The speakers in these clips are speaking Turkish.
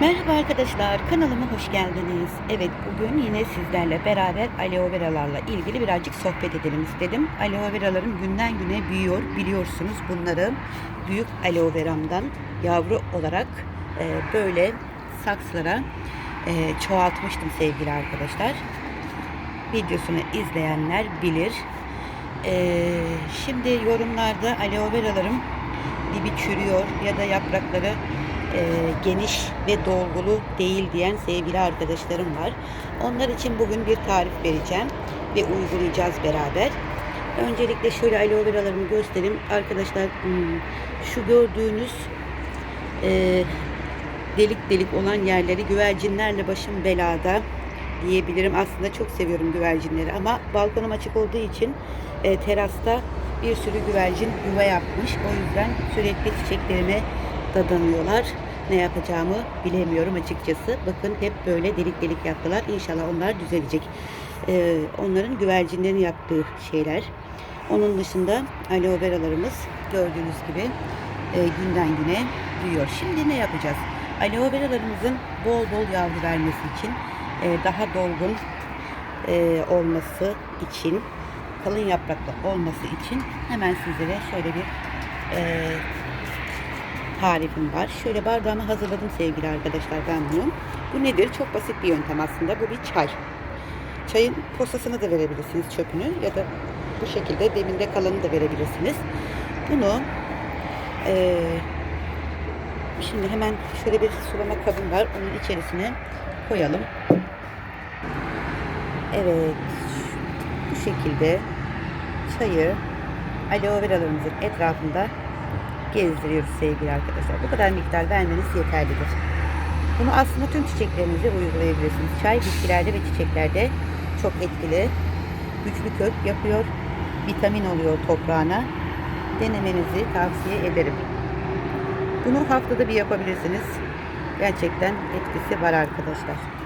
Merhaba arkadaşlar, kanalıma hoş geldiniz. Evet, bugün yine sizlerle beraber aloe veralarla ilgili birazcık sohbet edelim istedim. Aloe veralarım günden güne büyüyor, biliyorsunuz bunları büyük aloe veramdan yavru olarak e, böyle sakslara e, çoğaltmıştım sevgili arkadaşlar. Videosunu izleyenler bilir. E, şimdi yorumlarda aloe veralarım dibi çürüyor ya da yaprakları e, geniş ve dolgulu değil diyen sevgili arkadaşlarım var. Onlar için bugün bir tarif vereceğim ve uygulayacağız beraber. Öncelikle şöyle aloe veralarımı göstereyim. Arkadaşlar hmm, şu gördüğünüz e, delik delik olan yerleri güvercinlerle başım belada diyebilirim. Aslında çok seviyorum güvercinleri ama balkonum açık olduğu için e, terasta bir sürü güvercin yuva yapmış. O yüzden sürekli çiçeklerime dadanıyorlar. Ne yapacağımı bilemiyorum açıkçası. Bakın hep böyle delik delik yaptılar. İnşallah onlar düzelecek. Ee, onların güvercinlerin yaptığı şeyler. Onun dışında aloe veralarımız gördüğünüz gibi e, günden güne büyüyor. Şimdi ne yapacağız? Aloe veralarımızın bol bol yavru vermesi için e, daha dolgun e, olması için kalın yapraklı olması için hemen sizlere şöyle bir e, tarifim var. Şöyle bardağımı hazırladım sevgili arkadaşlar ben bunu. Bu nedir? Çok basit bir yöntem aslında. Bu bir çay. Çayın posasını da verebilirsiniz çöpünü ya da bu şekilde deminde kalanı da verebilirsiniz. Bunu e, şimdi hemen şöyle bir sulama kabım var. Onun içerisine koyalım. Evet. Bu şekilde çayı aloe veralarımızın etrafında gezdiriyoruz sevgili arkadaşlar. Bu kadar miktar vermeniz yeterlidir. Bunu aslında tüm çiçeklerinize uygulayabilirsiniz. Çay bitkilerde ve çiçeklerde çok etkili. Güçlü kök yapıyor. Vitamin oluyor toprağına. Denemenizi tavsiye ederim. Bunu haftada bir yapabilirsiniz. Gerçekten etkisi var arkadaşlar.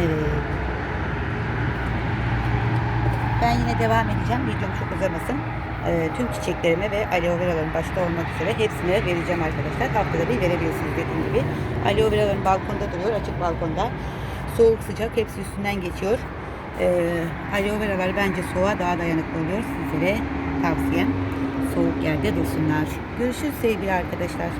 Evet. Ben yine devam edeceğim. Videom çok uzamasın. Ee, tüm çiçeklerime ve aloe veralarım başta olmak üzere hepsine vereceğim arkadaşlar. Haftada bir verebilirsiniz dediğim gibi. Aloe veralarım balkonda duruyor. Açık balkonda. Soğuk sıcak hepsi üstünden geçiyor. Ee, aloe veralar bence soğuğa daha dayanıklı oluyor. Sizlere tavsiyem soğuk yerde dursunlar. Görüşürüz sevgili arkadaşlar.